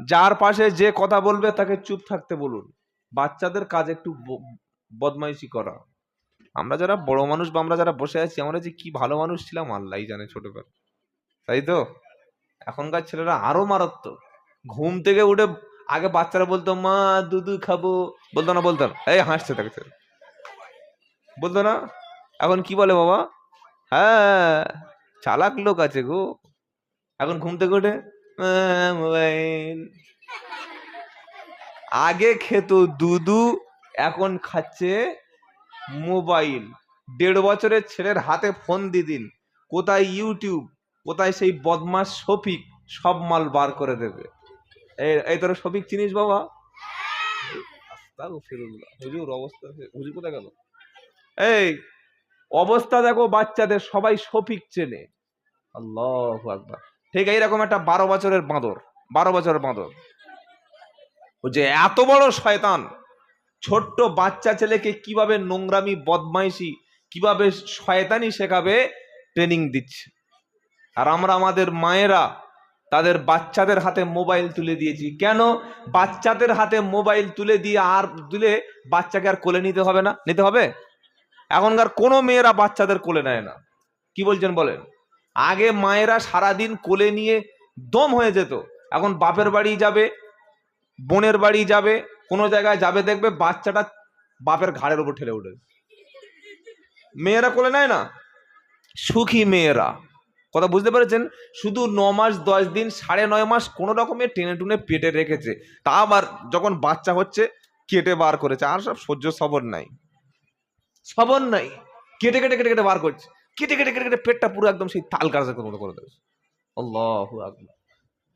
যার পাশে যে কথা বলবে তাকে চুপ থাকতে বলুন। বাচ্চাদের কাজ একটু বদমাইশি করা। আমরা যারা বড় মানুষ বা আমরা যারা বসে আছি আমরা যে কি ভালো মানুষ ছিলাম আল্লাহ জানে ছোটবেলা। তাই তো? এখনকার ছেলেরা আরও মারাত্মক। ঘুম থেকে উঠে আগে বাচ্চারা বলতো মা দুধু খাব। বলতো না বলতো না। এই তাকে ছেলে। বলতো না? এখন কি বলে বাবা? হ্যাঁ চালাক লোক আছে গো। এখন ঘুম থেকে উঠে "আহ, মোবাইল আগে খেত দুদু, এখন খাচ্ছে মোবাইল। দেড় বছরের ছেলের হাতে ফোন দিয়ে দিন কোথায় ইউটিউব, কোথায় সেই বদমাস শফিক, সব মাল বার করে দেবে। এই তোর শফিক চিনিস বাবা। হুজুর অবস্থা হুজুর কোথায় গেল? এই, অবস্থা দেখো বাচ্চাদের সবাই শফিক চেনে। আল্লাহ আকবার। ঠিক এইরকম একটা বারো বছরের বাঁদর, বারো বছরের বাঁদর। যে এত বড় শয়তান, ছোট্ট বাচ্চা ছেলেকে কীভাবে নোংরামি, বদমাইশি, কীভাবে শয়তানি শেখাবে ট্রেনিং দিচ্ছে। আর আমরা আমাদের মায়েরা তাদের বাচ্চাদের হাতে মোবাইল তুলে দিয়েছি। কেন? বাচ্চাদের হাতে মোবাইল তুলে দিয়ে আর তুলে বাচ্চাকে আর কোলে নিতে হবে না? নিতে হবে? এখনকার কোনো মেয়েরা বাচ্চাদের কোলে নেয় না। কি বলছেন বলেন? আগে মায়েরা সারাদিন কোলে নিয়ে দম হয়ে যেত। এখন বাপের বাড়ি যাবে, বোনের বাড়ি যাবে, কোনো জায়গায় যাবে দেখবে বাচ্চাটা বাপের ঘাড়ের উপর ঠেলে উঠে মেয়েরা কোলে নেয় না? সুখী মেয়েরা। কথা বুঝতে পেরেছেন? শুধু ন মাস, দশ দিন, সাড়ে নয় মাস কোনো রকমের টেনে টুনে পেটে রেখেছে। তা আবার যখন বাচ্চা হচ্ছে, কেটে বার করেছে। আর সব সহ্য, সবর নাই। সবর নাই। কেটে কেটে কেটে কেটে বার করছে। কেটে কেটে কেটে কেটে পেটটা পুরো একদম সেই তাল গাছের মতো করে দেবে। আল্লাহ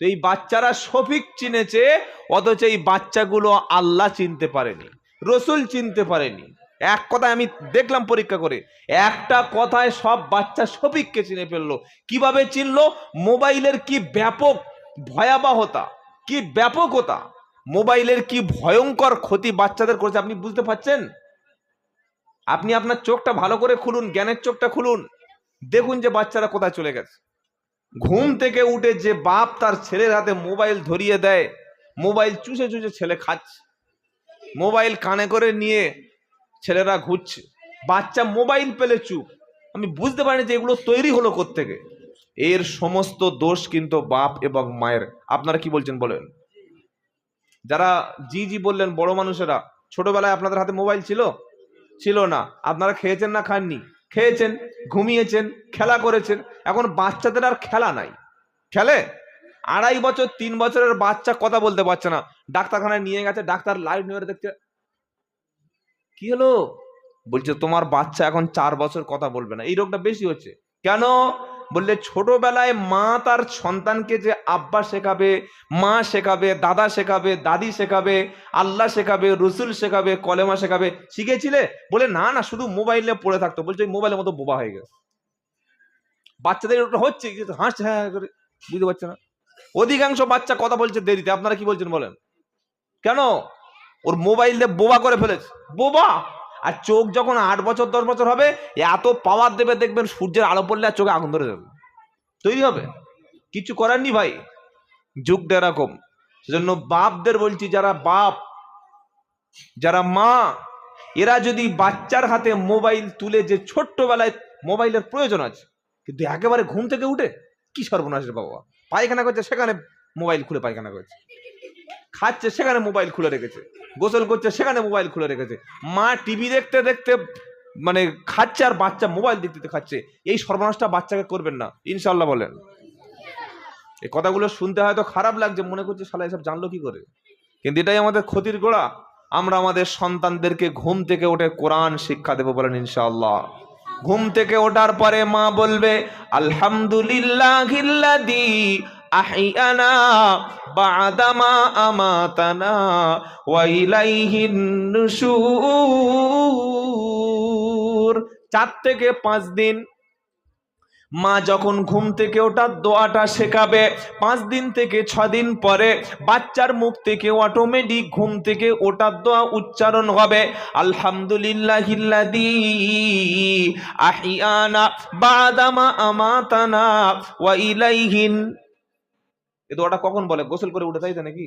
তো এই বাচ্চারা শফিক চিনেছে, অথচ এই বাচ্চাগুলো আল্লাহ চিনতে পারেনি, রসুল চিনতে পারেনি। এক কথায় আমি দেখলাম পরীক্ষা করে, একটা কথায় সব বাচ্চা শফিককে চিনে ফেলল। কীভাবে চিনলো? মোবাইলের কি ব্যাপক ভয়াবহতা, কি ব্যাপকতা, মোবাইলের কি ভয়ঙ্কর ক্ষতি বাচ্চাদের করেছে, আপনি বুঝতে পারছেন? আপনি আপনার চোখটা ভালো করে খুলুন, জ্ঞানের চোখটা খুলুন। দেখুন যে বাচ্চারা কোথায় চলে গেছে। ঘুম থেকে উঠে যে বাপ তার ছেলের হাতে মোবাইল ধরিয়ে দেয়, মোবাইল চুষে চুষে ছেলে খাচ্ছে, মোবাইল কানে করে নিয়ে ছেলেরা ঘুরছে। বাচ্চা মোবাইল পেলে চুপ। আমি বুঝতে পারিনি যে এগুলো তৈরি হলো থেকে এর সমস্ত দোষ কিন্তু বাপ এবং মায়ের। আপনারা কি বলছেন বলেন? যারা জি জি বললেন বড় মানুষেরা, ছোটবেলায় আপনাদের হাতে মোবাইল ছিল? ছিল না। আপনারা খেয়েছেন না, খাননি? খেয়েছেন, ঘুমিয়েছেন, খেলা করেছেন। এখন বাচ্চাদের আর খেলা নাই। খেলে? আড়াই বছর, তিন বছরের বাচ্চা কথা বলতে পারছে না। ডাক্তারখানায় নিয়ে গেছে, ডাক্তার লাইট নিয়ে দেখছে। কি হলো? বলছে, তোমার বাচ্চা এখন চার বছর কথা বলবে না। এই রোগটা বেশি হচ্ছে। কেন? বললে, ছোটবেলায় মা তার সন্তানকে যে আব্বা শেখাবে, মা শেখাবে, দাদা শেখাবে, দাদি শেখাবে, আল্লাহ শেখাবে, রসুল শেখাবে, কলেমা শেখাবে, শিখেছিলে? বলে না না, শুধু মোবাইলে পড়ে থাকতো। বলছে মোবাইলের মতো বোবা হয়ে গেছে। বাচ্চাদের ওটা হচ্ছে হাসছে হ্যাঁ হ্যাঁ করে, বুঝতে পারছে না। অধিকাংশ বাচ্চা কথা বলছে দেরিতে। আপনারা কি বলছেন বলেন? কেন? ওর মোবাইল দিয়ে বোবা করে ফেলেছে। বোবা? আর চোখ যখন আট বছর, দশ বছর হবে, এত পাওয়ার দেবে, দেখবেন সূর্যের আলো পড়লে আর চোখে আগুন ধরে যাবে। তৈরি হবে। কিছু করার নি ভাই। যুগটা এরকম সেজন্য বাপদের বলছি, যারা বাপ, যারা মা, এরা যদি বাচ্চার হাতে মোবাইল তুলে যে ছোট্টবেলায় মোবাইলের প্রয়োজন আছে, কিন্তু একেবারে ঘুম থেকে উঠে কি সর্বনাশ রে বাবা? পায়খানা করছে, সেখানে মোবাইল খুলে পায়খানা করছে। খাচ্ছে, সেখানে মোবাইল খুলে রেখেছে। গোসল করছে, সেখানে মোবাইল খুলে রেখেছে। মা টিভি দেখতে দেখতে মানে খাচ্ছে আর বাচ্চা মোবাইল দেখতে খাচ্ছে। এই সর্বনাশটা বাচ্চাকে করবেন না ইনশাল্লাহ বলেন। এই কথাগুলো শুনতে হয়তো খারাপ লাগছে, মনে করছে শালা এসব জানলো কি করে? কিন্তু এটাই আমাদের ক্ষতির গোড়া। আমরা আমাদের সন্তানদেরকে ঘুম থেকে ওঠে কোরআন শিক্ষা দেবো বলেন ইনশাআল্লাহ। ঘুম থেকে ওঠার পরে মা বলবে আলহামদুলিল্লাহ আহিয়ানা বাদামা আমাতানা ওয়াইলাইহিন নুশুর চার থেকে পাঁচ দিন মা যখন ঘুম থেকে ওঠার দোয়াটা শেখাবে, পাঁচ দিন থেকে ছ দিন পরে বাচ্চার মুখ থেকে অটোমেটিক ঘুম থেকে ওঠার দোয়া উচ্চারণ হবে। আলহামদুলিল্লাহিল্লাদি আহিয়ানা বাদামা আমাতানা ওয়া ইলাইহিন এ দোয়াটা কখন বলে? গোসল করে উঠে তাই তো নাকি?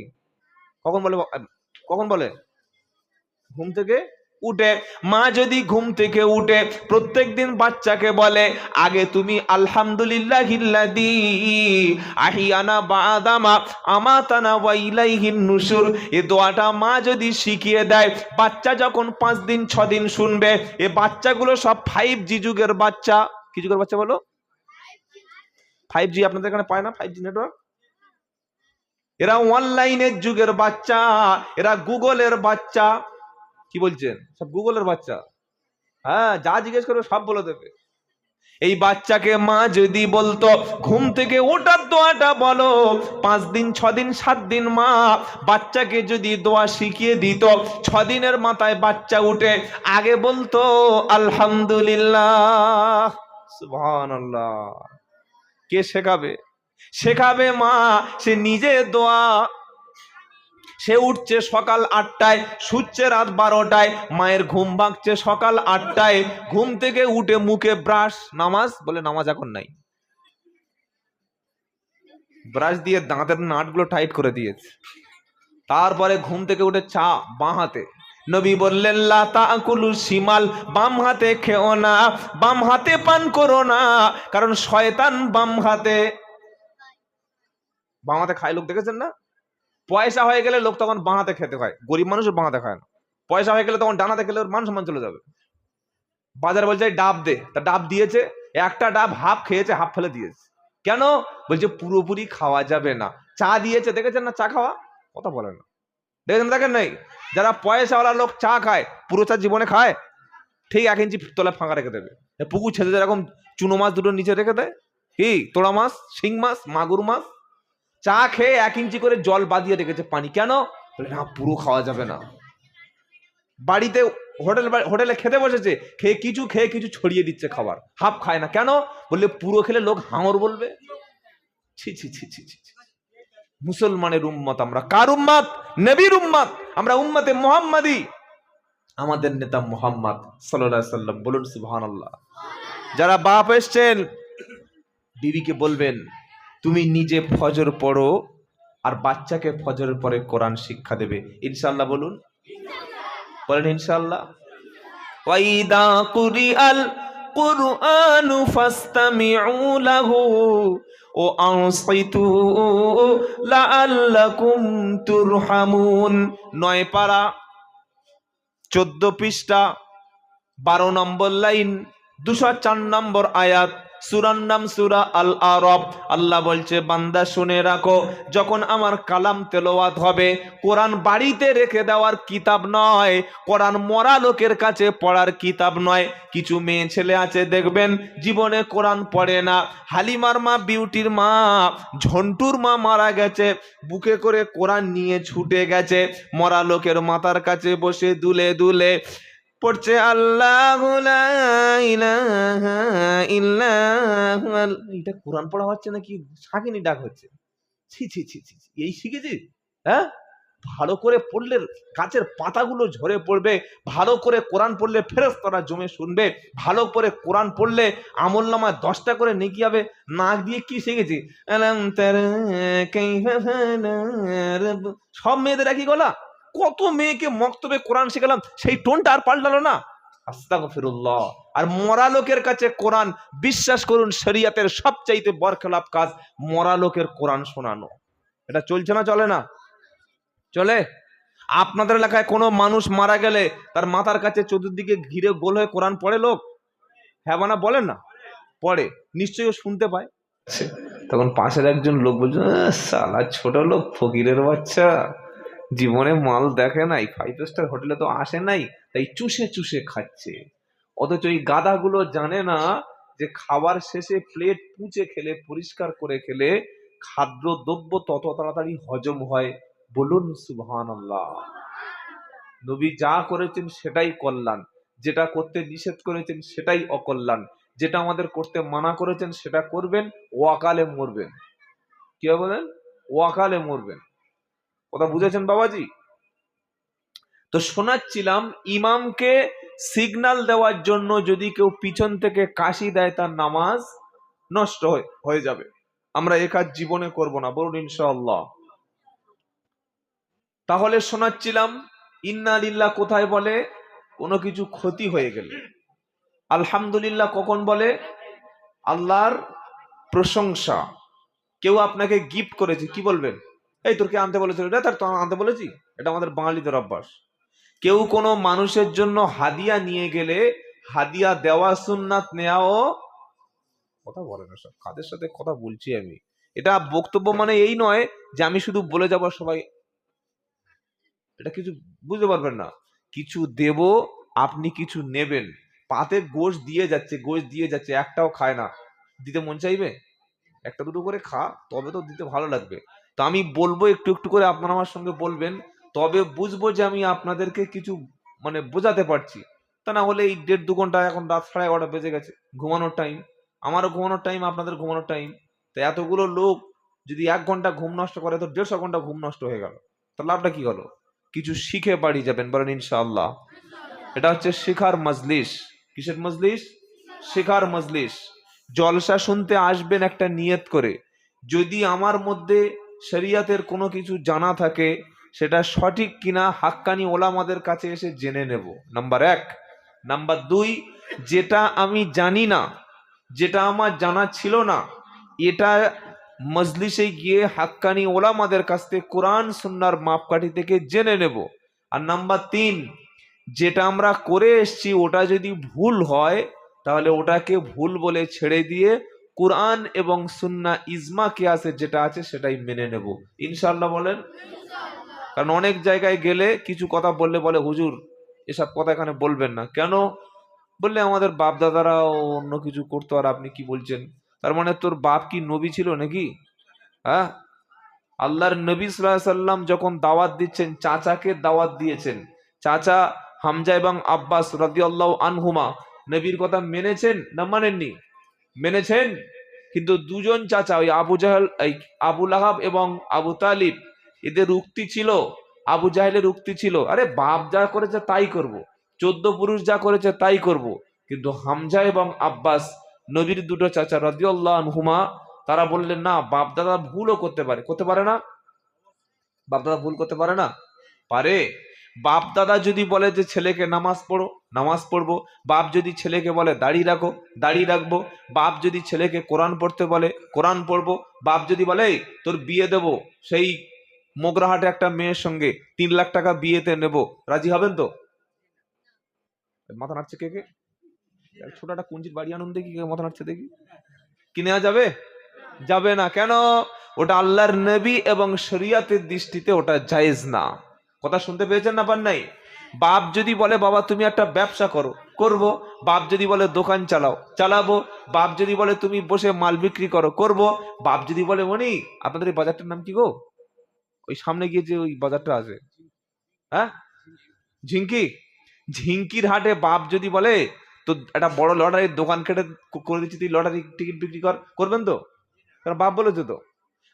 কখন বলে? কখন বলে? ঘুম থেকে উঠে। মা যদি ঘুম থেকে উঠে প্রত্যেক দিন বাচ্চাকে বলে, আগে তুমি আলহামদুলিল্লাহ আমাতানা এ দোয়াটা মা যদি শিখিয়ে দেয়, বাচ্চা যখন পাঁচ দিন, ছ দিন শুনবে, এ বাচ্চাগুলো সব ফাইভ জি যুগের বাচ্চা। কি যুগের বাচ্চা বলো? ফাইভ জি আপনাদের এখানে পায় না? ফাইভ জি নেটওয়ার্ক এরা অনলাইনের যুগের বাচ্চা, এরা গুগলের বাচ্চা। কি বলছেন? সব গুগলের বাচ্চা। হ্যাঁ যা জিজ্ঞেস করবে সব বলে দেবে। এই বাচ্চাকে মা যদি বলতো, ঘুম থেকে ওটার দোয়াটা বলো। পাঁচ দিন, ছ দিন, সাত দিন মা বাচ্চাকে যদি দোয়া শিখিয়ে দিত, ছ দিনের মাথায় বাচ্চা উঠে আগে বলতো, আলহামদুলিল্লাহ। কে শেখাবে? শেখাবে মা, সে নিজে দোয়া। সে উঠছে সকাল আটটায়, শুচ্ছে রাত বারোটায়, মায়ের ঘুম ভাঙছে সকাল আটটায়, ঘুম থেকে উঠে মুখে ব্রাশ, নামাজ, বলে নামাজ এখন নাই। ব্রাশ দিয়ে দাঁতের নাটগুলো টাইট করে দিয়েছে। তারপরে ঘুম থেকে উঠে চা বাঁ হাতে। নবী বললেন লাতা আকুলু শিমাল বাম হাতে খেও না, বাম হাতে পান করো না, কারণ শয়তান বাম হাতে বাম হাতে খায় লোক, দেখেছেন না? পয়সা হয়ে গেলে লোক তখন বাঁহাতে খেতে হয় গরিব মানুষও বাঁহাতে খায় না। পয়সা হয়ে গেলে তখন ডানাতে খেলে ওর মান চলে যাবে। বাজার বলছে ডাব দে। তা ডাব দিয়েছে, একটা ডাব হাফ খেয়েছে, হাফ ফেলে দিয়েছে। কেন? বলছে, পুরোপুরি খাওয়া যাবে না। চা দিয়েছে, দেখেছেন না? চা খাওয়া? কথা বলে না। দেখেছেন দেখেন নাই? যারা পয়সাওয়ালা লোক চা খায়, পুরো চা জীবনে খায়, ঠিক এক ইঞ্চি তলায় ফাঁকা রেখে দেবে। পুকুর ছেড়ে যেরকম চুনো মাছ দুটো নিচে রেখে দেয়, কি? তোড়া মাছ, শিং মাছ, মাগুর মাছ চা খেয়ে এক ইঞ্চি করে জল বাদিয়ে রেখেছে পানি। কেন? না, পুরো খাওয়া যাবে না। বাড়িতে হোটেল হোটেলে খেতে বসেছে, খেয়ে কিছু খেয়ে কিছু ছড়িয়ে দিচ্ছে খাবার। হাফ খায় না। কেন? বললে, পুরো খেলে লোক হাঙর বলবে। ছি ছি ছি ছি ছি। মুসলমানের উম্মত আমরা। কার উম্মত? নবীর উম্মত। আমরা উম্মতে মোহাম্মদি। আমাদের নেতা মোহাম্মদ সাল্লাল্লাহু সাল্লাম বলুন, সুবহানাল্লাহ। যারা বাপ এসছেন, বিবিকে বলবেন তুমি নিজে ফজর পড়ো আর বাচ্চাকে ফজরের পরে কোরআন শিক্ষা দেবে। ইনশাল্লাহ বলুন। বলেন ইনশাল্লাহ ওয়াইদা কুরিআল কুরআনু ফাসতামিউ লাহু ও আনসাইতু লাআল্লাকুম তুরহামুন। নয় পারা, চোদ্দ পৃষ্ঠা, বারো নম্বর লাইন, দুশো চার নম্বর আয়াত। সুরার নাম সুরা আল আরব আল্লাহ বলছে, বান্দা শুনে রাখো, যখন আমার কালাম তেলোয়াত হবে, কোরআন বাড়িতে রেখে দেওয়ার কিতাব নয়, কোরআন মরা লোকের কাছে পড়ার কিতাব নয়। কিছু মেয়ে ছেলে আছে, দেখবেন, জীবনে কোরআন পড়ে না। হালিমার মা, বিউটির মা, ঝন্টুর মা মারা গেছে, বুকে করে কোরআন নিয়ে ছুটে গেছে। মরা লোকের মাথার কাছে বসে দুলে দুলে পড়ছে আল্লাহ এটা কোরআন পড়া হচ্ছে নাকি শাকিনি ডাক হচ্ছে? ছি ছি ছি ছি এই শিখেছি হ্যাঁ? ভালো করে পড়লে গাছের পাতাগুলো ঝরে পড়বে, ভালো করে কোরআন পড়লে ফেরত তারা জমে শুনবে, ভালো করে কোরআন পড়লে আমল নামায় দশটা করে নেকি হবে, নাক দিয়ে কি শিখেছি? সব মেয়েদের একই গলা? কত মেয়েকে মক্তবে কোরআন শেখালাম, সেই টোনটা আর পাল্টালো না। আস্তাগফিরুল্লাহ। আর মরা লোকের কাছে কোরআন, বিশ্বাস করুন, শরিয়াতের সবচাইতে বরখেলাপ কাজ, মরা লোকের কোরআন শোনানো। এটা চলছে না, চলে না? চলে? আপনাদের এলাকায় কোনো মানুষ মারা গেলে তার মাথার কাছে চতুর্দিকে ঘিরে গোল হয়ে কোরআন পড়ে লোক? হ্যাঁ বানা বলেন না? পড়ে, নিশ্চয়ই ও শুনতে পায়। তখন পাশের একজন লোক বলছে সালা ছোট লোক, ফকিরের বাচ্চা। জীবনে মাল দেখে নাই ফাইভ স্টার হোটেলে তো আসে নাই, তাই চুষে চুষে খাচ্ছে। অথচ এই গাদাগুলো জানে না যে খাবার শেষে প্লেট পুঁচে খেলে, পরিষ্কার করে খেলে খাদ্য দ্রব্য তত তাড়াতাড়ি হজম হয়। বলুন সুবহান নবী যা করেছেন সেটাই কল্যাণ, যেটা করতে নিষেধ করেছেন সেটাই অকল্যাণ, যেটা আমাদের করতে মানা করেছেন সেটা করবেন ওয়াকালে মরবেন। কি বলেন? ওয়াকালে মরবেন। কথা বুঝেছেন বাবাজি? তো শোনাচ্ছিলাম, ইমামকে সিগন্যাল দেওয়ার জন্য যদি কেউ পিছন থেকে কাশি দেয় তার নামাজ নষ্ট হয়ে- যাবে। আমরা এ জীবনে করব না, বলুন ইনশাআল্লাহ। তাহলে শোনাচ্ছিলাম, ইন্না লিল্লাহ কোথায় বলে? কোনো কিছু ক্ষতি হয়ে গেলে। আলহামদুলিল্লাহ কখন বলে? আল্লাহর প্রশংসা। কেউ আপনাকে গিফট করেছে, কি বলবেন? এই তোর কে আনতে বলেছিল? রে তার আনতে বলেছি। এটা আমাদের বাঙালিদের অভ্যাস। কেউ কোনো মানুষের জন্য হাদিয়া নিয়ে গেলে হাদিয়া দেওয়া, সুন্নাত নেওয়াও কথা বলে না সব। কাদের সাথে কথা বলছি আমি? এটা বক্তব্য মানে এই নয় যে আমি শুধু বলে যাব সবাই এটা কিছু বুঝতে পারবেন না। কিছু দেব, আপনি কিছু নেবেন। পাতে গোশ দিয়ে যাচ্ছে, গোশ দিয়ে যাচ্ছে, একটাও খায় না। দিতে মন চাইবে? একটা দুটো করে খা, তবে তো দিতে ভালো লাগবে। তো আমি বলব একটু একটু করে আপনারা আমার সঙ্গে বলবেন, তবে বুঝব যে আমি আপনাদেরকে কিছু মানে বোঝাতে পারছি। তা না হলে এই দেড় দু ঘণ্টা, এখন রাত সাড়ে এগারোটা বেজে গেছে, ঘুমানোর টাইম আমারও ঘুমানোর টাইম আপনাদের ঘুমানোর টাইম তো এতগুলো লোক যদি এক ঘণ্টা ঘুম নষ্ট করে, তো দেড়শো ঘণ্টা ঘুম নষ্ট হয়ে গেল। তো লাভটা কি হলো? কিছু শিখে বাড়ি যাবেন বলেন ইনশাআল্লাহ। এটা হচ্ছে শিখার মজলিস। কিসের মজলিস? শিখার মজলিস। জলসা শুনতে আসবেন একটা নিয়ত করে। যদি আমার মধ্যে শরিয়াতের কোনো কিছু জানা থাকে, সেটা সঠিক কিনা হাক্কানি ওলামাদের কাছে এসে জেনে নেব। নাম্বার এক। নাম্বার দুই, যেটা আমি জানি না, যেটা আমার জানা ছিল না, এটা মজলিসে গিয়ে হাক্কানি ওলামাদের কাছ থেকে কোরআন, সুন্নার মাপকাঠি থেকে জেনে নেব। আর নাম্বার তিন, যেটা আমরা করে এসছি, ওটা যদি ভুল হয়, তাহলে ওটাকে ভুল বলে ছেড়ে দিয়ে কোরআন এবং সুন্না ইজমা কিয়াসের যেটা আছে সেটাই মেনে নেব। ইনশাল্লাহ বলেন? কারণ অনেক জায়গায় গেলে কিছু কথা বললে বলে, হুজুর, এসব কথা এখানে বলবেন না। কেন? বললে আমাদের বাপ দাদারাও অন্য কিছু করতো আর আপনি কি বলছেন? তার মানে তোর বাপ কি নবী ছিল নাকি? হ্যাঁ? আল্লাহর নবী সাল্লাম যখন দাওয়াত দিচ্ছেন, চাচাকে দাওয়াত দিয়েছেন। চাচা হামজা এবং আব্বাস রাদিয়াল্লাহু আনহুমা, নবীর কথা মেনেছেন না মানেননি? মেনেছেন কিন্তু দুজন চাচা, ওই আবু জাহাল, এই আবু লাহাব এবং আবু তালিব, এদের উক্তি ছিল, আবু জাহেলের উক্তি ছিল, আরে বাপ যা করেছে তাই করব। চোদ্দ পুরুষ যা করেছে তাই করব। কিন্তু হামজা এবং আব্বাস, নবীর দুটো চাচা রাদিয়াল্লাহু আনহুমা, তারা বললেন, না, বাপ দাদা ভুলও করতে পারে করতে পারে না বাপ দাদা ভুল করতে পারে না পারে বাপ দাদা যদি বলে যে ছেলেকে নামাজ পড়ো, নামাজ পড়ব, বাপ যদি ছেলেকে বলে দাড়ি রাখো, দাড়ি রাখব, বাপ যদি ছেলেকে কোরআন পড়তে বলে, কোরআন পড়ব, বাপ যদি বলে তোর বিয়ে দেব, সেই মোগরাহাটে একটা মেয়ের সঙ্গে তিন লাখ টাকা বিয়েতে নেব, রাজি হবেন তো? মাথা নাড়ছে কে কে? ছোট একটা কুঞ্জির বাড়ি আনন্দ দেখি, কে মাথা নাড়ছে দেখি। কি নেওয়া যাবে? যাবে না। কেন? ওটা আল্লাহর নবী এবং শরিয়াতের দৃষ্টিতে ওটা জায়েজ না। কথা শুনতে পেয়েছেন না পান নাই? বাপ যদি বলে, বাবা, তুমি একটা ব্যবসা করো। করব। বাপ যদি বলে, দোকান চালাও। চালাবো। বাপ যদি বলে, তুমি বসে মাল বিক্রি করো। করব। বাপ যদি বলে মনি আপনাদের এই বাজারটার নাম কি গো? ওই সামনে গিয়ে যে ওই বাজারটা আছে। হ্যাঁ? ঝিঙ্কি? ঝিঙ্কির হাটে বাপ যদি বলে তো একটা বড় লটারির দোকান কেটে করে দিচ্ছি, তুই লটারি টিকিট বিক্রি কর। করবেন তো? কারণ বাপ বলেছে তো।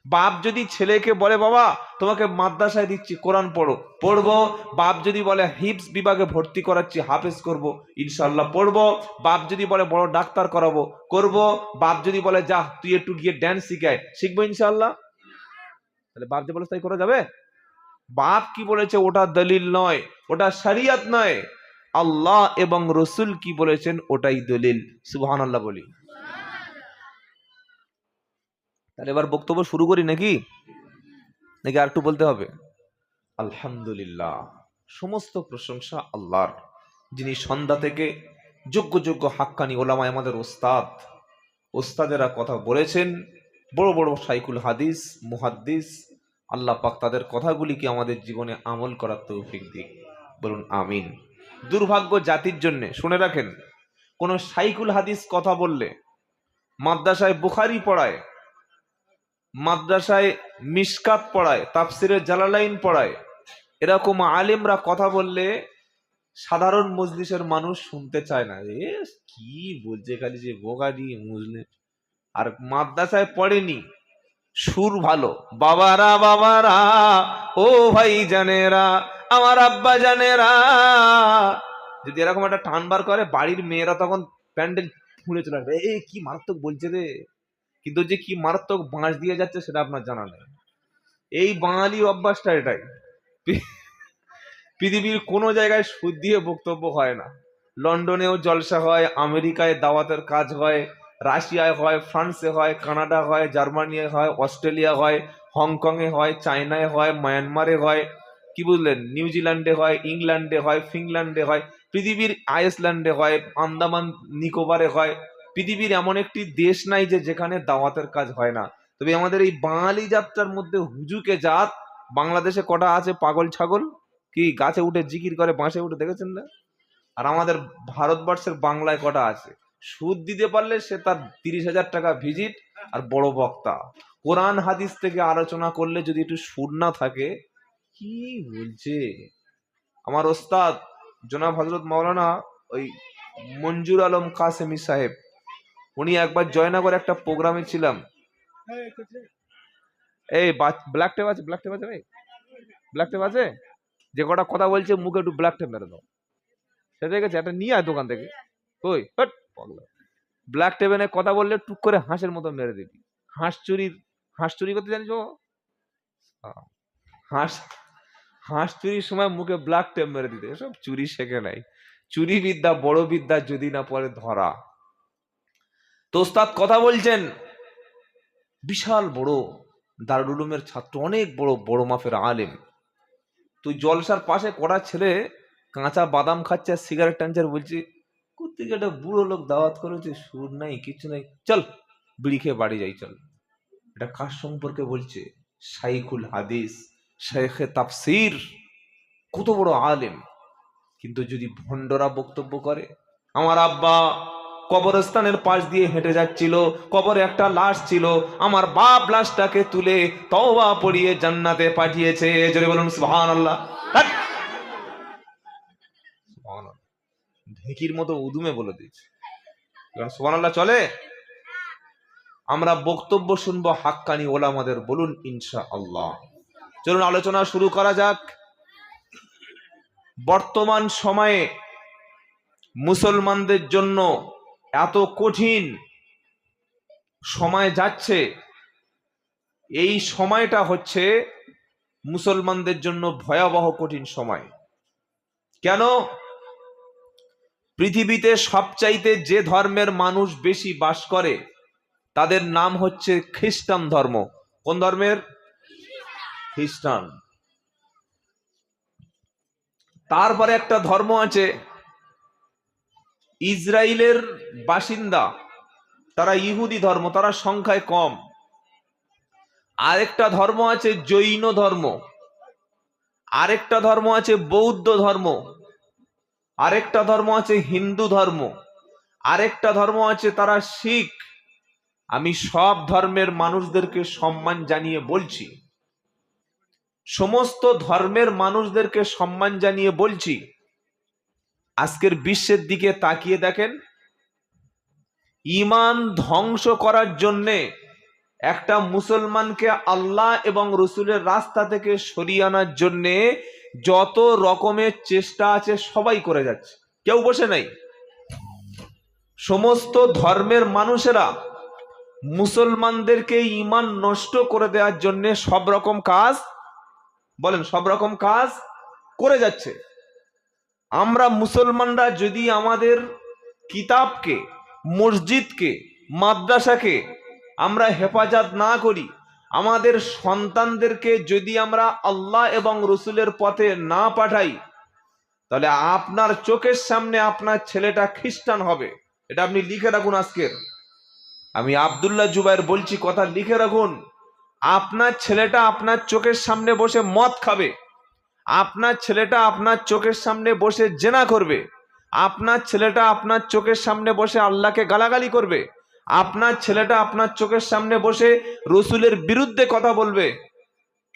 বাপ যদি ছেলেকে বলে, বাবা, তোমাকে মাদ্রাসায় দিচ্ছি, কোরআন পড়ো। পড়ব। বাপ যদি বলে, হিপস বিভাগে ভর্তি করাচ্ছি, হাফেজ করব। ইনশাল্লাহ পড়ব। বাপ যদি বলে, বড় ডাক্তার করাবো। করব। বাপ যদি বলে, যা, তুই একটু গিয়ে ড্যান্স শিখায়। শিখব ইনশাল্লাহ তাহলে বাপ যে বলে তাই করা যাবে? বাপ কি বলেছে? ওটা দলিল নয়, ওটা শরিয়ত নয়। আল্লাহ এবং রসুল কি বলেছেন? ওটাই দলিল। সুবহান আল্লাহ বলি। তাহলে এবার বক্তব্য শুরু করি নাকি? নাকি আর একটু বলতে হবে? আলহামদুলিল্লাহ। সমস্ত প্রশংসা আল্লাহর, যিনি সন্ধ্যা থেকে যোগ্য যোগ্য হাক্কানি ওলামায় আমাদের ওস্তাদ, ওস্তাদেরা কথা বলেছেন, বড় বড় সাইকুল হাদিস, মুহাদ্দিস, আল্লাহ পাক তাদের কথাগুলিকে আমাদের জীবনে আমল করার তৌফিক দিক। বলুন, আমিন। দুর্ভাগ্য জাতির জন্য, শুনে রাখেন, কোন সাইকুল হাদিস কথা বললে মাদ্রাসায় বুখারি পড়ায় মাদ্রাসায় মিসকাত পড়ায় তাফসিরের জালালাইন পড়ায়। এরকম আলেমরা কথা বললে সাধারণ মজলিসের মানুষ শুনতে চায় না। এ, কি বলছে খালি যে বোগাড়ি মুজলে আর মাদ্রাসায় পড়েনি, সুর ভালো। বাবারা বাবারা, ও ভাই জানেরা, আমার আব্বা জানেরা। যদি এরকম একটা টান বার করে, বাড়ির মেয়েরা তখন প্যান্ডেল ফুঁড়ে চলে আসবে। এই কি মারাত্মক বলছে রে। কিন্তু যে কি মারাত্মক বাঁশ দিয়ে যাচ্ছে সেটা আপনার জানা নেই। এই বাঙালি অভ্যাসটা এটাই। পৃথিবীর কোনো জায়গায় সুদ দিয়ে বক্তব্য হয় না। লন্ডনেও জলসা হয়, আমেরিকায় দাওয়াতের কাজ হয়, রাশিয়ায় হয়, ফ্রান্সে হয়, কানাডা হয় জার্মানি হয়, অস্ট্রেলিয়া হয়, হংকংয়ে হয়, চায়নায় হয়, মায়ানমারে হয়, কি বুঝলেন? নিউজিল্যান্ডে হয়, ইংল্যান্ডে হয়, ফিনল্যান্ডে হয়, পৃথিবীর আইসল্যান্ডে হয়, আন্দামান, নিকোবরে হয় পৃথিবীর এমন একটি দেশ নাই যে যেখানে দাওয়াতের কাজ হয় না। তবে আমাদের এই বাঙালি যাত্রার মধ্যে হুজুকে জাত, বাংলাদেশে কটা আছে পাগল ছাগল? কি, গাছে উঠে জিকির করে, বাঁশে উঠে, দেখেছেন না? আর আমাদের ভারতবর্ষের বাংলায় কটা আছে? সুদ দিতে পারলে সে তার তিরিশ হাজার টাকা ভিজিট আর বড় বক্তা। কোরআন হাদিস থেকে আলোচনা করলে যদি একটু সুর না থাকে, কি বলছে? আমার ওস্তাদ জনাব হজরত মাওলানা ওই মঞ্জুর আলম কাসেমি সাহেব উনি একবার জয়নগর একটা প্রোগ্রামে ছিলাম। এই ব্ল্যাক টেপ আছে ব্ল্যাক টেপ আছে ভাই? ব্ল্যাক টেপ আছে? যে কটা কথা বলছে, মুখে একটু ব্ল্যাক টেপ মেরে দাও। সেটা গেছে, একটা নিয়ে আয় দোকান থেকে। ওই হট ব্ল্যাক টেপেনে কথা বললে টুক করে হাঁসের মতো মেরে দিবি। হাঁস চুরির, হাঁস চুরি করতে জানিস ও? হাঁস হাঁস চুরির সময় মুখে ব্ল্যাক টেপ মেরে দিতে। এসব চুরি শেখে নাই। চুরি বিদ্যা বড় বিদ্যা যদি না পরে ধরা। তো ওস্তাদ কথা বলছেন। বিশাল বড় দারুল উলুমের ছাত্র, অনেক বড় বড় মাফের আলেম। তুই জলসার পাশে কড়া ছেলে কাঁচা বাদাম খাচ্ছে আর সিগারেট টানছে আর বলছি কোথেকে একটা বুড়ো লোক দাওয়াত করেছে, সুর নাই কিছু নাই, চল, বিড়ি খেয়ে বাড়ি যাই, চল। এটা কার সম্পর্কে বলছে? শাইখুল হাদিস শেখে তাফসির। কত বড় আলেম। কিন্তু যদি ভণ্ডরা বক্তব্য করে, আমার আব্বা কবরস্থানের পাশ দিয়ে হেঁটে যাচ্ছিল। কবরে একটা লাশ ছিল। আমার বাপ লাশটাকে তুলে তওবা পড়িয়ে জান্নাতে পাঠিয়েছে। জোরে বলুন, সুবহানাল্লাহ! সুবহানাল্লাহ। ঢেকির মতো উদুমে বলে দিয়েছে। কারণ সুবহানাল্লাহ চলে। আমরা বক্তব্য শুনব হাক্কানি ওলামাদের। বলুন ইনশা আল্লাহ চলুন, আলোচনা শুরু করা যাক। বর্তমান সময়ে মুসলমানদের জন্য এত কঠিন সময় যাচ্ছে, এই সময়টা হচ্ছে মুসলমানদের জন্য ভয়াবহ কঠিন সময়। কেন? পৃথিবীতে সবচাইতে যে ধর্মের মানুষ বেশি বাস করে, তাদের নাম হচ্ছে খ্রিস্টান ধর্ম। কোন ধর্মের? খ্রিস্টান। তারপরে একটা ধর্ম আছে ইসরায়েলের বাসিন্দা, তারা ইহুদি ধর্ম, তারা সংখ্যায় কম। আরেকটা ধর্ম আছে জৈন ধর্ম, আরেকটা ধর্ম আছে বৌদ্ধ ধর্ম, আরেকটা ধর্ম আছে হিন্দু ধর্ম, আরেকটা ধর্ম আছে তারা শিখ। আমি সব ধর্মের মানুষদেরকে সম্মান জানিয়ে বলছি। সমস্ত ধর্মের মানুষদেরকে সম্মান জানিয়ে বলছি। আজকের বিশ্বের দিকে তাকিয়ে দেখেন ইমান ধ্বংস করার জন্যে একটা মুসলমানকে আল্লাহ এবং রসুলের রাস্তা থেকে সরিয়ে আনার জন্যে যত রকমের চেষ্টা আছে সবাই করে যাচ্ছে। কেউ বসে নাই। সমস্ত ধর্মের মানুষেরা মুসলমানদেরকে ইমান নষ্ট করে দেওয়ার জন্যে সব রকম কাজ, বলেন সব রকম কাজ করে যাচ্ছে। আমরা মুসলমানরা যদি আমাদের কিতাবকে, মসজিদকে, মাদ্রাসাকে আমরা হেফাজত না করি, আমাদের সন্তানদেরকে যদি আমরা আল্লাহ এবং রসুলের পথে না পাঠাই, তাহলে আপনার চোখের সামনে আপনার ছেলেটা খ্রিস্টান হবে। এটা আপনি লিখে রাখুন আজকের। আমি আবদুল্লাহ জুবাইর বলছি, কথা লিখে রাখুন। আপনার ছেলেটা আপনার চোখের সামনে বসে মদ খাবে। আপনার ছেলেটা আপনার চোখের সামনে বসে জেনা করবে। আপনার ছেলেটা আপনার চোখের সামনে বসে আল্লাহকে গালাগালি করবে। আপনার ছেলেটা আপনার চোখের সামনে বসে রসুলের বিরুদ্ধে কথা বলবে।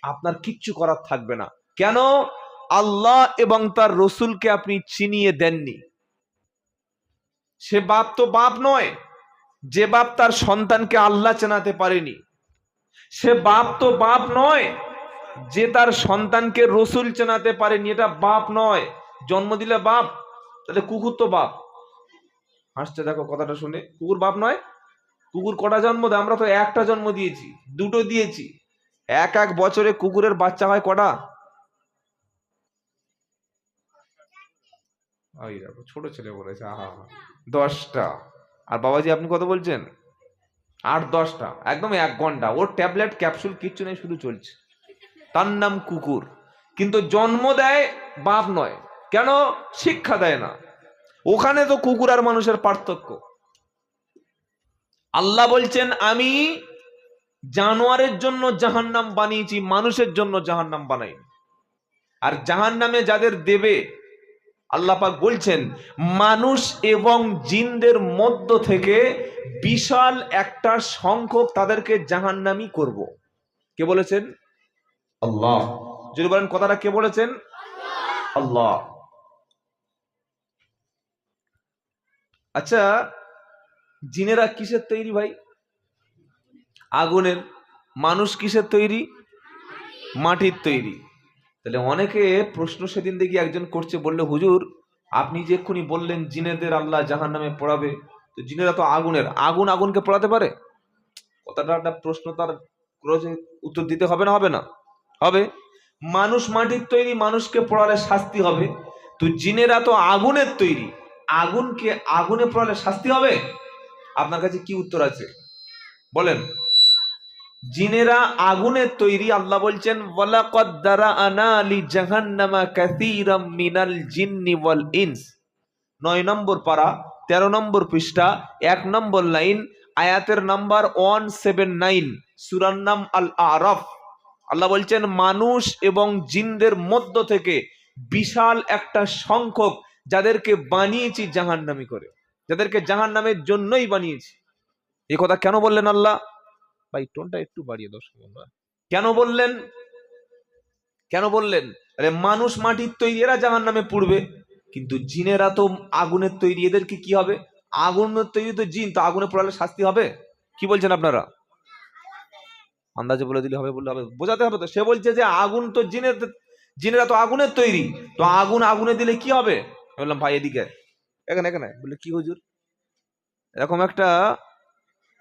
আপনার কিচ্ছু করার থাকবে না। কেন? আল্লাহ এবং তার রসুলকে আপনি চিনিয়ে দেননি। সে বাপ তো বাপ নয়। যে বাপ তার সন্তানকে আল্লাহ চেনাতে পারেনি। সে বাপ তো বাপ নয়। যে তার সন্তানকে রসুল চেনাতে পারেনি, এটা বাপ নয়। জন্ম দিলে বাপ তাহলে কুকুর তো বাপ। হাসছে, দেখো কথাটা শুনে। কুকুর বাপ নয়, কুকুর কটা জন্ম দেয়? আমরা তো একটা জন্ম দিয়েছি, দুটো দিয়েছি। এক এক বছরে কুকুরের বাচ্চা হয় কটা? ওই দেখো ছোট ছেলে বলেছে, আহা। দশটা। আর বাবাজি, আপনি কত বলছেন? আট, দশটা। একদম এক ঘণ্টা। ওর ট্যাবলেট, ক্যাপসুল কিচ্ছু নেই, শুধু চলছে। তার নাম কুকুর। কিন্তু জন্ম দেয় বাপ নয়। কেন? শিক্ষা দেয় না। ওখানে তো কুকুর আর মানুষের পার্থক্য। আল্লাহ বলছেন, আমি জানোয়ারের জন্য জাহান্নাম বানিয়েছি, মানুষের জন্য জাহান্নাম বানাইনি আর জাহান্নামে যাদের দেবে, আল্লাহ পাক বলছেন, মানুষ এবং জিনদের মধ্য থেকে বিশাল একটা সংখ্যক তাদেরকে জাহান্নামি করব। কে বলেছেন? আল্লাহ। যদি বলেন কথাটা কে বলেছেন? আল্লাহ। আচ্ছা জিনেরা কিসের তৈরি ভাই? আগুনের। মানুষ কিসের তৈরি? মাটির তৈরি। তাহলে অনেকে প্রশ্ন সেদিন দেখি একজন করছে, বললে, হুজুর, আপনি যে এক্ষুনি বললেন জিনেদের আল্লাহ জাহান নামে পড়াবে, তো জিনেরা তো আগুনের। আগুন আগুনকে পড়াতে পারে? কথাটা একটা প্রশ্ন তার উত্তর দিতে হবে না হবে না? হবে। মানুষ মাটির তৈরি, মানুষকে পড়ালে শাস্তি হবে। তো জিনেরা তো আগুনের তৈরি। আগুনকে, আগুনে পড়ালে শাস্তি হবে? আপনার কাছে কি উত্তর আছে? বলেন। জিনেরা আগুনের তৈরি, আল্লাহ বলছেন, ওয়ালাকাদ দারাআনা লি জাহান্নামা কাসীরাম মিনাল জিন্নি ইনস। নয় নম্বর পারা, তেরো নম্বর পৃষ্ঠা, এক নম্বর লাইন, আয়াতের নাম্বার ওয়ান সেভেন নাইন, সুরার নাম আল আরফ। আল্লাহ বলছেন মানুষ এবং জিনদের মধ্য থেকে বিশাল একটা সংখ্যক যাদেরকে বানিয়েছি জাহান্নামি করে যাদেরকে জাহান্নামের জন্যই বানিয়েছি। এ কথা কেন বললেন আল্লাহ? ভাই টোনটা একটু বাড়িয়ে দর্শক কেন বললেন? কেন বললেন? আরে মানুষ মাটির তৈরি এরা জাহান নামে পুড়বে কিন্তু জিনেরা তো আগুনের তৈরি এদেরকে কি হবে? আগুনের তৈরি তো জিন তো আগুনে পোড়ালে শাস্তি হবে? কি বলছেন আপনারা? আন্দাজে বলে দিলে হবে, বললে হবে। বোঝাতে হবে তো, সে বলছে যে আগুন তো জিনের, জিনেরা তো আগুনের তৈরি। তো আগুন আগুনে দিলে কি হবে? বললাম, ভাই, এদিকে এখানে এখানে বললে, কি হুজুর? এরকম একটা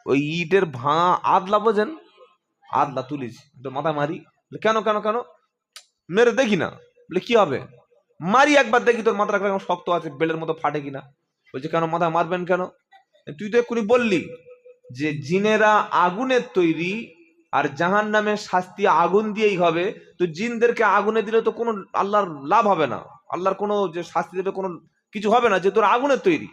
ওই ইটের ভাঙা আদলা বোঝেন? আদলা তুলিস তো মাথা মারি। কেন কেন কেন? মেরে দেখি না। বলে, কি হবে? মারি একবার দেখি তোর মাথাটা কেমন শক্ত আছে, বেলের মতো ফাটে কিনা। বলছে, কেন, মাথা মারবেন কেন? তুই তো এক্ষুনি বললি যে, জিনেরা আগুনের তৈরি আর জাহান নামে শাস্তি আগুন দিয়েই হবে। তো জিনদেরকে আগুনে দিলে তো কোনো আল্লাহর লাভ হবে না। আল্লাহর কোনো যে শাস্তি দেবে কোনো কিছু হবে না, যে তোর আগুনের তৈরি।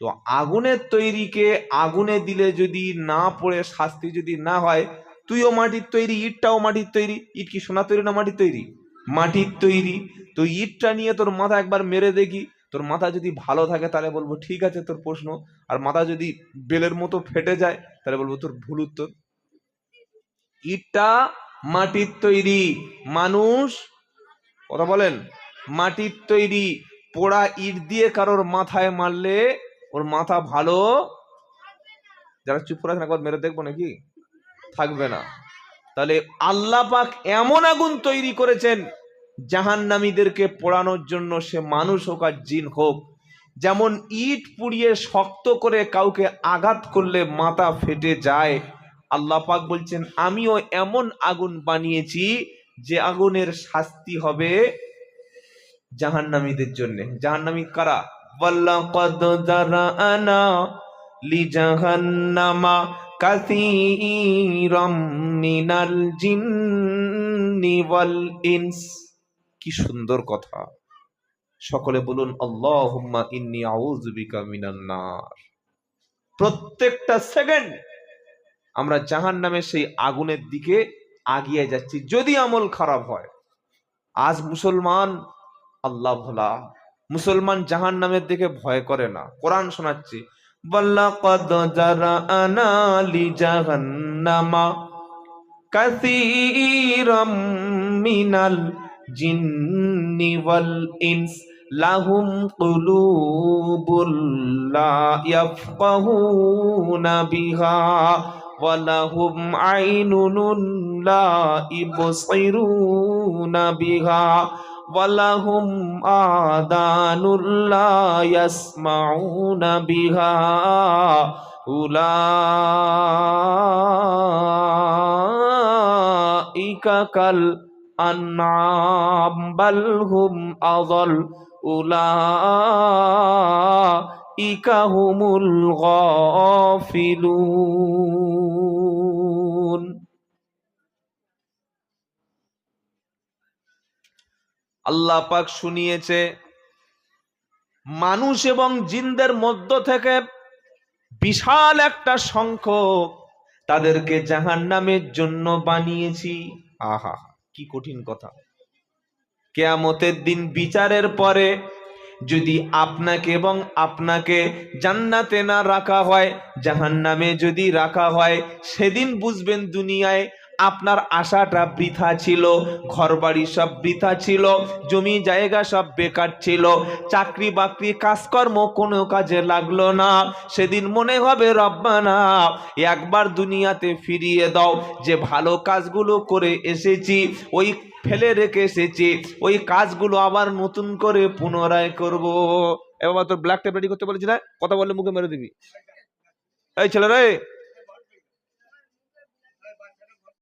তো আগুনের তৈরিকে আগুনে দিলে যদি না পড়ে, শাস্তি যদি না হয়, তুইও মাটির তৈরি, ইটটাও মাটির তৈরি। ইট কি সোনা তৈরি না মাটির তৈরি? মাটির তৈরি। তো ইটটা নিয়ে তোর মাথা একবার মেরে দেখি। তোর মাথা যদি ভালো থাকে তাহলে বলব, ঠিক আছে, তোর প্রশ্ন। আর মাথা যদি বেলের মতো ফেটে যায়, তাহলে বলব, তোর ভুল উত্তর। ইটটা মাটির তৈরি। মানুষ, কথা বলেন, মাটির তৈরি। পোড়া ইট দিয়ে কারোর মাথায় মারলে ওর মাথা ভালো? যারা চুপ করে আছেন, একবার মেরে দেখব নাকি? থাকবে না। তাহলে আল্লাহ পাক এমন আগুন তৈরি করেছেন, জাহান্নামীদেরকে পোড়ানোর জন্য সে মানুষ হোক আর জিন হোক। যেমন ইট পুড়িয়ে শক্ত করে কাউকে আঘাত করলে মাথা ফেটে যায় আল্লাহ পাক বলছেন, আমিও এমন আগুন বানিয়েছি যে আগুনের শাস্তি হবে জাহান্নামীদের জন্য। জাহান্নামী কারা? মিনাল ইনস। কি সুন্দর কথা। সকলে বলুন, আল্লাহুম্মা ইন্নী আউযু বিকা মিনান প্রত্যেকটা সেকেন্ড আমরা জাহান জাহান্নামের সেই আগুনের দিকে আগিয়ে যাচ্ছি। যদি আমল খারাপ হয়, আজ মুসলমান আল্লাহ ভোলা, মুসলমান জাহান নামের দিকে ভয় করে না। কোরআন শোনাচ্ছি মিনাল জিন্নি ওয়াল ইনস লাহুম কুলুবুল লা ইয়াফকাহুনা বিহা। ولهم عين لا يبصرون بها ولهم آذان لا يسمعون بها أولئك كالأنعام بل هم أضل أولئك উলাইকা হুমুল গাফিলুন আল্লাহ পাক শুনিয়েছে, মানুষ এবং জিনদের মধ্য থেকে বিশাল একটা সংখ্যক তাদেরকে জাহান্নামের জন্য বানিয়েছি। আহা, কি কঠিন কথা। কেয়ামতের দিন বিচারের পরে যদি আপনাকে এবং আপনাকে জান্নাতে না রাখা হয়, জাহান্নামে যদি রাখা হয়, সেদিন বুঝবেন দুনিয়ায় আপনার আশাটা বৃথা ছিল, ঘরবাড়ি সব বৃথা ছিল, জমি জায়গা সব বেকার ছিল, চাকরি বাকরি, কাজকর্ম কোনো কাজে লাগল না। সেদিন মনে হবে, রব্বানা, একবার দুনিয়াতে ফিরিয়ে দাও, যে ভালো কাজগুলো করে এসেছি, ওই ফেলে রেখে এসেছি। ওই কাজগুলো আবার নতুন করে পুনরায় করব। এবার তোর ব্ল্যাক রেডি করতে বলেছি না? কথা বললে মুখে মেরে দিবি। এই ছেলে রে